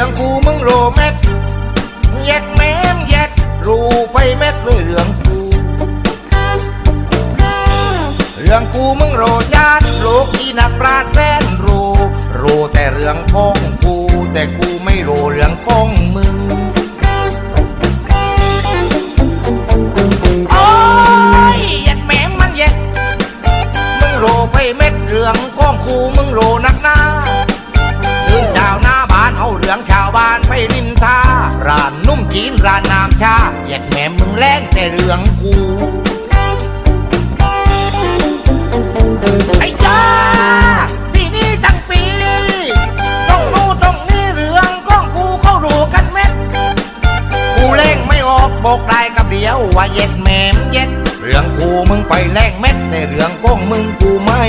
องกูมึงรู้แม็ดแยดแม่มแยดรู้ไปแม็ดเลยเรื่องกูเรื่องกูมึงโรญาติโลกที่นักปราดแสนรูรูแต่เรื่องของกู แต่กูไม่รู้เรื่องของมึงโอ้ยยัดแม่มันเย็ดมึงโรไปเม็ดเรื่องของกูมึงโร ร้านนุ่มจีนร้านน้ำชาเหยียดแม่มึงแรงแต่เรื่องกูไอ้จ้าปีนี้ทั้งปีต้องนู้ตรงนี่เรื่องก้องกูเข้ารู้กันเม็ดกูแรงไม่ออกบอกได้กับเดียวว่าเหย็ดแม่มเหย็ด เรื่องกูมึงไปแรงเม็ดแต่เรื่องก้องมึงกูไม่